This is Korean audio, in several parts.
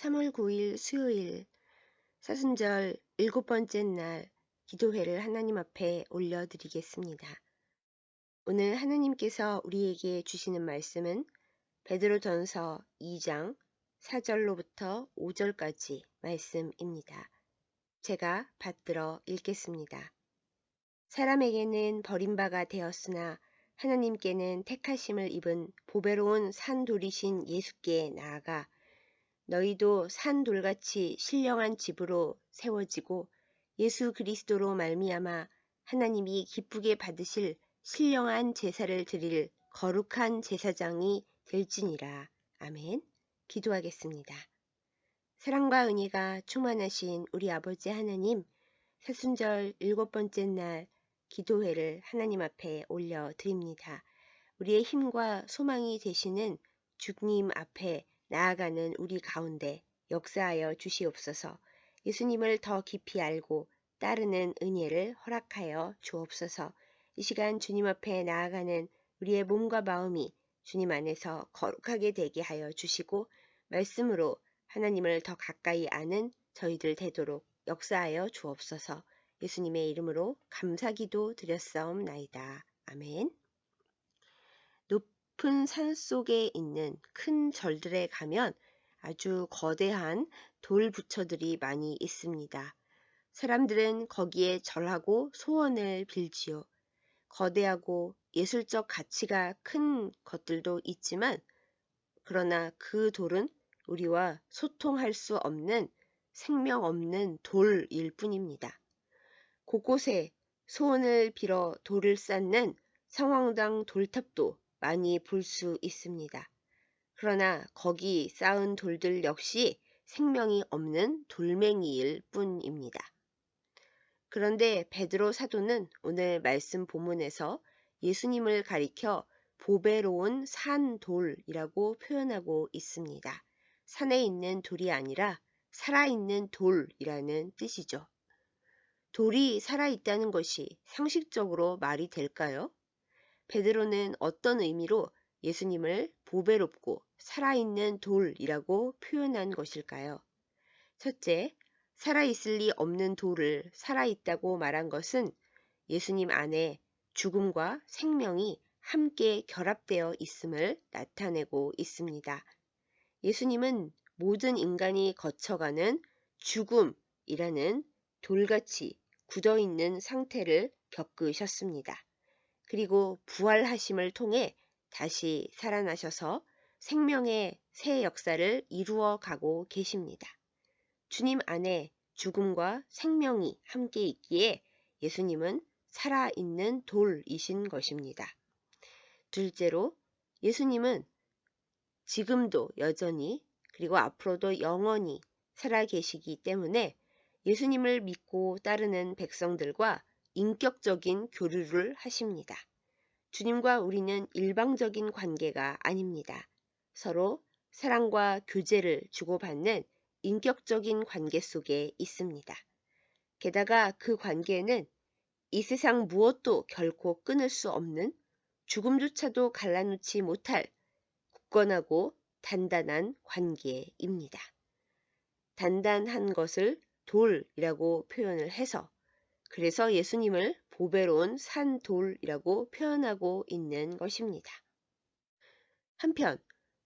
3월 9일 수요일 사순절 일곱 번째 날 기도회를 하나님 앞에 올려드리겠습니다. 오늘 하나님께서 우리에게 주시는 말씀은 베드로전서 2장 4절로부터 5절까지 말씀입니다. 제가 받들어 읽겠습니다. 사람에게는 버림바가 되었으나 하나님께는 택하심을 입은 보배로운 산돌이신 예수께 나아가 너희도 산 돌같이 신령한 집으로 세워지고 예수 그리스도로 말미암아 하나님이 기쁘게 받으실 신령한 제사를 드릴 거룩한 제사장이 될지니라. 아멘. 기도하겠습니다. 사랑과 은혜가 충만하신 우리 아버지 하나님, 사순절 일곱 번째 날 기도회를 하나님 앞에 올려 드립니다. 우리의 힘과 소망이 되시는 주님 앞에 나아가는 우리 가운데 역사하여 주시옵소서 예수님을 더 깊이 알고 따르는 은혜를 허락하여 주옵소서 이 시간 주님 앞에 나아가는 우리의 몸과 마음이 주님 안에서 거룩하게 되게 하여 주시고 말씀으로 하나님을 더 가까이 아는 저희들 되도록 역사하여 주옵소서 예수님의 이름으로 감사기도 드렸사옵나이다. 아멘. 높은 산 속에 있는 큰 절들에 가면 아주 거대한 돌 부처들이 많이 있습니다. 사람들은 거기에 절하고 소원을 빌지요. 거대하고 예술적 가치가 큰 것들도 있지만 그러나 그 돌은 우리와 소통할 수 없는 생명 없는 돌일 뿐입니다. 곳곳에 소원을 빌어 돌을 쌓는 성황당 돌탑도 많이 볼 수 있습니다. 그러나 거기 쌓은 돌들 역시 생명이 없는 돌멩이일 뿐입니다. 그런데 베드로 사도는 오늘 말씀 본문에서 예수님을 가리켜 보배로운 산돌이라고 표현하고 있습니다. 산에 있는 돌이 아니라 살아있는 돌이라는 뜻이죠. 돌이 살아있다는 것이 상식적으로 말이 될까요? 베드로는 어떤 의미로 예수님을 보배롭고 살아있는 돌이라고 표현한 것일까요? 첫째, 살아있을 리 없는 돌을 살아있다고 말한 것은 예수님 안에 죽음과 생명이 함께 결합되어 있음을 나타내고 있습니다. 예수님은 모든 인간이 거쳐가는 죽음이라는 돌같이 굳어 있는 상태를 겪으셨습니다. 그리고 부활하심을 통해 다시 살아나셔서 생명의 새 역사를 이루어 가고 계십니다. 주님 안에 죽음과 생명이 함께 있기에 예수님은 살아있는 돌이신 것입니다. 둘째로 예수님은 지금도 여전히 그리고 앞으로도 영원히 살아 계시기 때문에 예수님을 믿고 따르는 백성들과 인격적인 교류를 하십니다. 주님과 우리는 일방적인 관계가 아닙니다. 서로 사랑과 교제를 주고받는 인격적인 관계 속에 있습니다. 게다가 그 관계는 이 세상 무엇도 결코 끊을 수 없는 죽음조차도 갈라놓지 못할 굳건하고 단단한 관계입니다. 단단한 것을 돌이라고 표현을 해서 그래서 예수님을 보배로운 산돌이라고 표현하고 있는 것입니다. 한편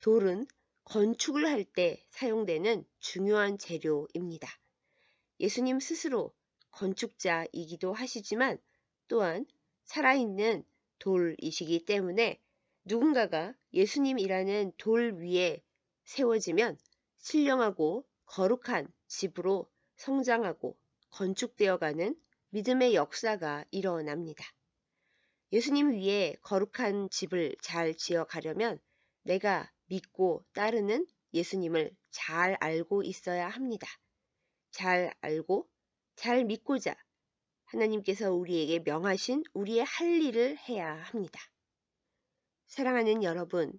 돌은 건축을 할 때 사용되는 중요한 재료입니다. 예수님 스스로 건축자이기도 하시지만 또한 살아있는 돌이시기 때문에 누군가가 예수님이라는 돌 위에 세워지면 신령하고 거룩한 집으로 성장하고 건축되어가는 믿음의 역사가 일어납니다. 예수님 위에 거룩한 집을 잘 지어 가려면 내가 믿고 따르는 예수님을 잘 알고 있어야 합니다. 잘 알고 잘 믿고자 하나님께서 우리에게 명하신 우리의 할 일을 해야 합니다. 사랑하는 여러분,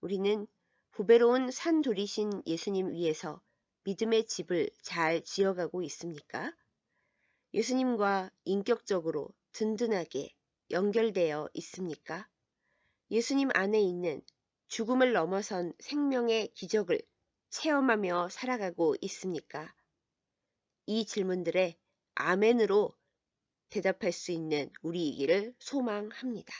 우리는 부배로운 산돌이신 예수님 위에서 믿음의 집을 잘 지어가고 있습니까? 예수님과 인격적으로 든든하게 연결되어 있습니까? 예수님 안에 있는 죽음을 넘어선 생명의 기적을 체험하며 살아가고 있습니까? 이 질문들에 아멘으로 대답할 수 있는 우리이기를 소망합니다.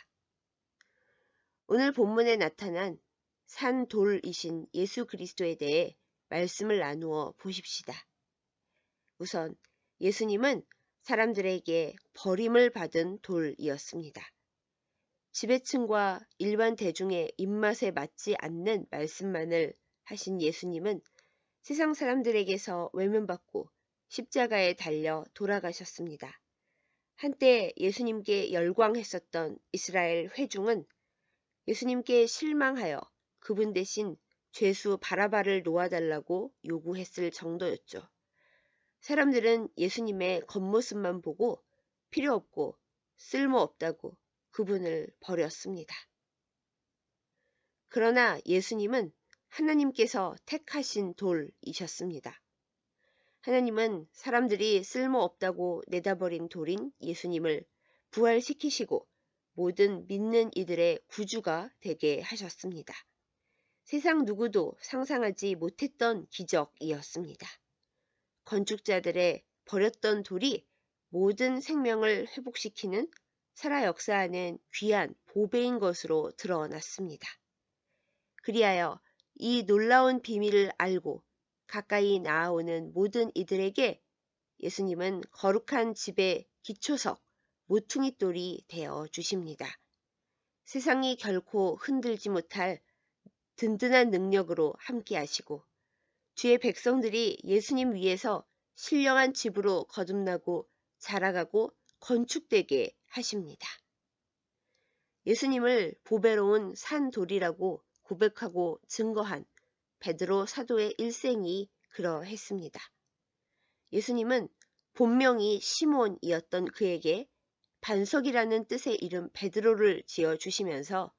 오늘 본문에 나타난 산 돌이신 예수 그리스도에 대해 말씀을 나누어 보십시다. 우선 예수님은 사람들에게 버림을 받은 돌이었습니다. 지배층과 일반 대중의 입맛에 맞지 않는 말씀만을 하신 예수님은 세상 사람들에게서 외면받고 십자가에 달려 돌아가셨습니다. 한때 예수님께 열광했었던 이스라엘 회중은 예수님께 실망하여 그분 대신 죄수 바라바를 놓아달라고 요구했을 정도였죠. 사람들은 예수님의 겉모습만 보고 필요 없고 쓸모 없다고 그분을 버렸습니다. 그러나 예수님은 하나님께서 택하신 돌이셨습니다. 하나님은 사람들이 쓸모 없다고 내다버린 돌인 예수님을 부활시키시고 모든 믿는 이들의 구주가 되게 하셨습니다. 세상 누구도 상상하지 못했던 기적이었습니다. 건축자들의 버렸던 돌이 모든 생명을 회복시키는 살아 역사하는 귀한 보배인 것으로 드러났습니다. 그리하여 이 놀라운 비밀을 알고 가까이 나아오는 모든 이들에게 예수님은 거룩한 집의 기초석, 모퉁이 돌이 되어 주십니다. 세상이 결코 흔들지 못할 든든한 능력으로 함께 하시고 주의 백성들이 예수님 위에서 신령한 집으로 거듭나고 자라가고 건축되게 하십니다. 예수님을 보배로운 산돌이라고 고백하고 증거한 베드로 사도의 일생이 그러했습니다. 예수님은 본명이 시몬이었던 그에게 반석이라는 뜻의 이름 베드로를 지어 주시면서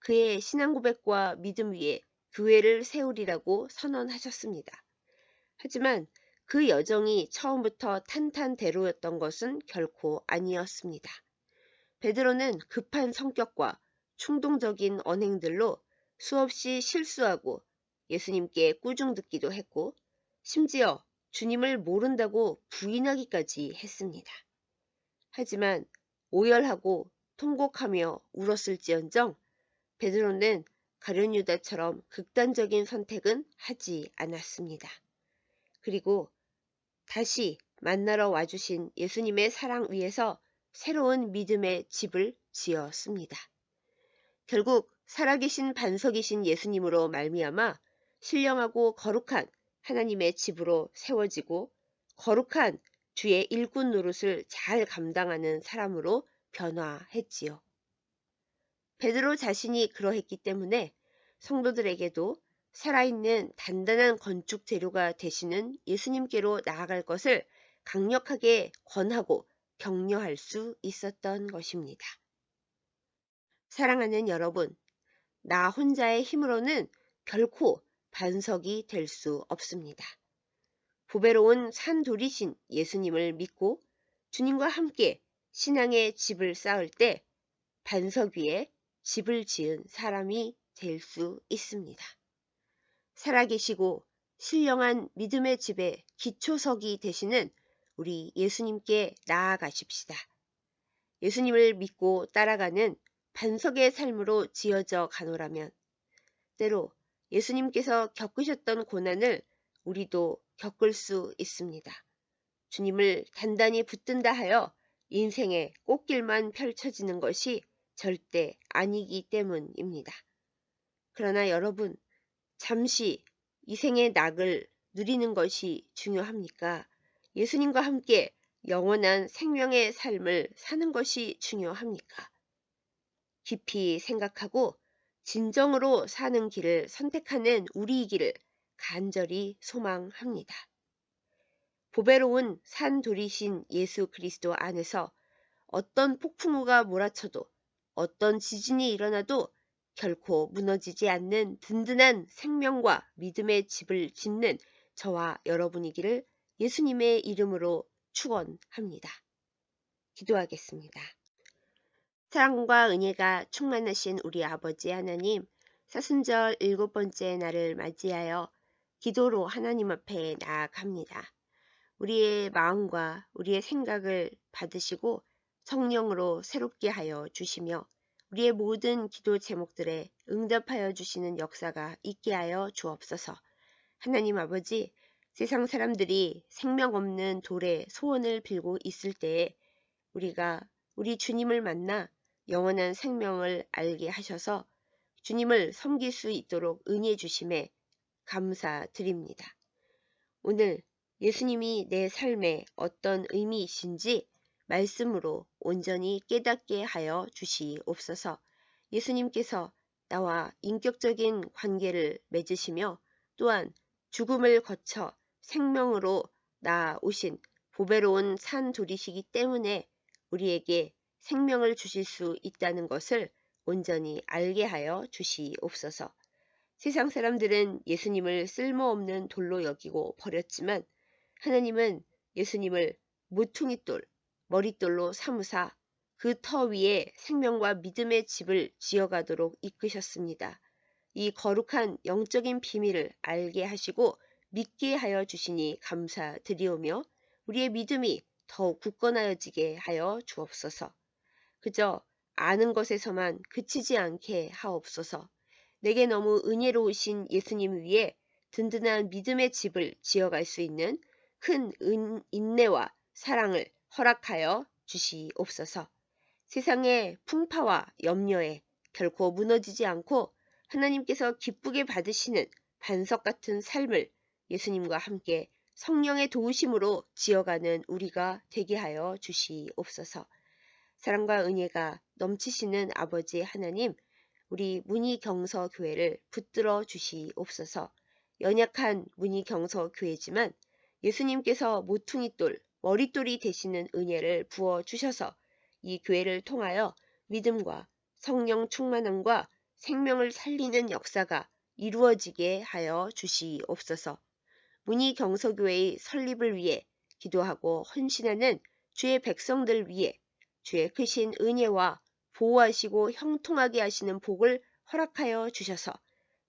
그의 신앙 고백과 믿음 위에 교회를 세우리라고 선언하셨습니다. 하지만 그 여정이 처음부터 탄탄대로였던 것은 결코 아니었습니다. 베드로는 급한 성격과 충동적인 언행들로 수없이 실수하고 예수님께 꾸중 듣기도 했고 심지어 주님을 모른다고 부인하기까지 했습니다. 하지만 오열하고 통곡하며 울었을지언정 베드로는 가룟유다처럼 극단적인 선택은 하지 않았습니다. 그리고 다시 만나러 와주신 예수님의 사랑 위에서 새로운 믿음의 집을 지었습니다. 결국 살아계신 반석이신 예수님으로 말미암아 신령하고 거룩한 하나님의 집으로 세워지고 거룩한 주의 일꾼 노릇을 잘 감당하는 사람으로 변화했지요. 베드로 자신이 그러했기 때문에 성도들에게도 살아있는 단단한 건축 재료가 되시는 예수님께로 나아갈 것을 강력하게 권하고 격려할 수 있었던 것입니다. 사랑하는 여러분, 나 혼자의 힘으로는 결코 반석이 될 수 없습니다. 보배로운 산돌이신 예수님을 믿고 주님과 함께 신앙의 집을 쌓을 때 반석 위에 집을 지은 사람이 될 수 있습니다. 살아계시고 신령한 믿음의 집의 기초석이 되시는 우리 예수님께 나아가십시다. 예수님을 믿고 따라가는 반석의 삶으로 지어져 가노라면 때로 예수님께서 겪으셨던 고난을 우리도 겪을 수 있습니다. 주님을 단단히 붙든다 하여 인생의 꽃길만 펼쳐지는 것이 절대 아니기 때문입니다. 그러나 여러분, 잠시 이 생의 낙을 누리는 것이 중요합니까? 예수님과 함께 영원한 생명의 삶을 사는 것이 중요합니까? 깊이 생각하고 진정으로 사는 길을 선택하는 우리이기를 간절히 소망합니다. 보배로운 산돌이신 예수 그리스도 안에서 어떤 폭풍우가 몰아쳐도 어떤 지진이 일어나도 결코 무너지지 않는 든든한 생명과 믿음의 집을 짓는 저와 여러분이기를 예수님의 이름으로 축원합니다. 기도하겠습니다. 사랑과 은혜가 충만하신 우리 아버지 하나님, 사순절 일곱 번째 날을 맞이하여 기도로 하나님 앞에 나아갑니다. 우리의 마음과 우리의 생각을 받으시고 성령으로 새롭게 하여 주시며 우리의 모든 기도 제목들에 응답하여 주시는 역사가 있게 하여 주옵소서. 하나님 아버지, 세상 사람들이 생명 없는 돌에 소원을 빌고 있을 때에 우리가 우리 주님을 만나 영원한 생명을 알게 하셔서 주님을 섬길 수 있도록 은혜 주심에 감사드립니다. 오늘 예수님이 내 삶에 어떤 의미이신지 말씀으로 온전히 깨닫게 하여 주시옵소서. 예수님께서 나와 인격적인 관계를 맺으시며 또한 죽음을 거쳐 생명으로 나오신 보배로운 산 돌이시기 때문에 우리에게 생명을 주실 수 있다는 것을 온전히 알게 하여 주시옵소서. 세상 사람들은 예수님을 쓸모없는 돌로 여기고 버렸지만 하나님은 예수님을 모퉁이 돌, 머릿돌로 삼으사 그 터 위에 생명과 믿음의 집을 지어가도록 이끄셨습니다. 이 거룩한 영적인 비밀을 알게 하시고 믿게 하여 주시니 감사드리오며 우리의 믿음이 더욱 굳건하여지게 하여 주옵소서. 그저 아는 것에서만 그치지 않게 하옵소서. 내게 너무 은혜로우신 예수님 위에 든든한 믿음의 집을 지어갈 수 있는 큰 은, 인내와 사랑을 허락하여 주시옵소서. 세상의 풍파와 염려에 결코 무너지지 않고 하나님께서 기쁘게 받으시는 반석 같은 삶을 예수님과 함께 성령의 도우심으로 지어가는 우리가 되게 하여 주시옵소서. 사랑과 은혜가 넘치시는 아버지 하나님, 우리 문희경서 교회를 붙들어 주시옵소서. 연약한 문희경서 교회지만 예수님께서 모퉁이 돌, 머릿돌이 되시는 은혜를 부어 주셔서 이 교회를 통하여 믿음과 성령 충만함과 생명을 살리는 역사가 이루어지게 하여 주시옵소서. 문희 경서교회의 설립을 위해 기도하고 헌신하는 주의 백성들 위해 주의 크신 은혜와 보호하시고 형통하게 하시는 복을 허락하여 주셔서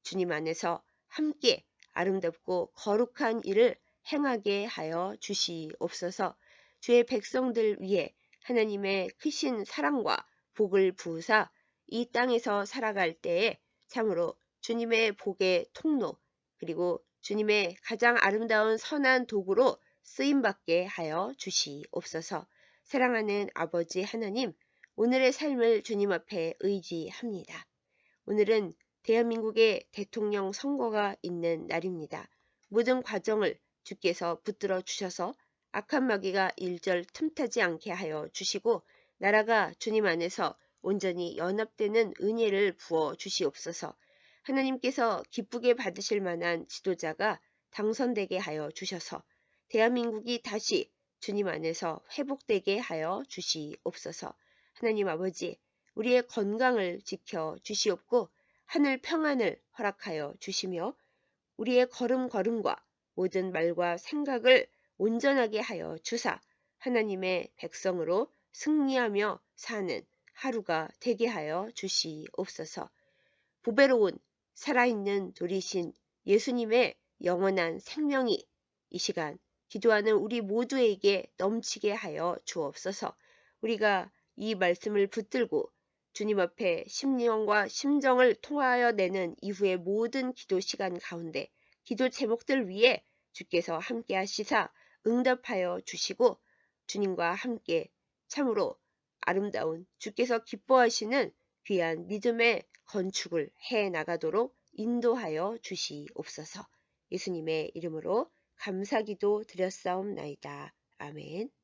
주님 안에서 함께 아름답고 거룩한 일을 행하게 하여 주시옵소서 주의 백성들 위해 하나님의 크신 사랑과 복을 부으사 이 땅에서 살아갈 때에 참으로 주님의 복의 통로 그리고 주님의 가장 아름다운 선한 도구로 쓰임받게 하여 주시옵소서 사랑하는 아버지 하나님 오늘의 삶을 주님 앞에 의지합니다. 오늘은 대한민국의 대통령 선거가 있는 날입니다. 모든 과정을 주께서 붙들어 주셔서 악한 마귀가 일절 틈타지 않게 하여 주시고 나라가 주님 안에서 온전히 연합되는 은혜를 부어 주시옵소서. 하나님께서 기쁘게 받으실 만한 지도자가 당선되게 하여 주셔서 대한민국이 다시 주님 안에서 회복되게 하여 주시옵소서. 하나님 아버지, 우리의 건강을 지켜 주시옵고 하늘 평안을 허락하여 주시며 우리의 걸음걸음과 모든 말과 생각을 온전하게 하여 주사 하나님의 백성으로 승리하며 사는 하루가 되게 하여 주시옵소서. 보배로운 살아있는 돌이신 예수님의 영원한 생명이 이 시간 기도하는 우리 모두에게 넘치게 하여 주옵소서. 우리가 이 말씀을 붙들고 주님 앞에 심령과 심정을 통하여 내는 이후의 모든 기도 시간 가운데 기도 제목들 위에 주께서 함께 하시사 응답하여 주시고 주님과 함께 참으로 아름다운 주께서 기뻐하시는 귀한 믿음의 건축을 해 나가도록 인도하여 주시옵소서. 예수님의 이름으로 감사기도 드렸사옵나이다. 아멘.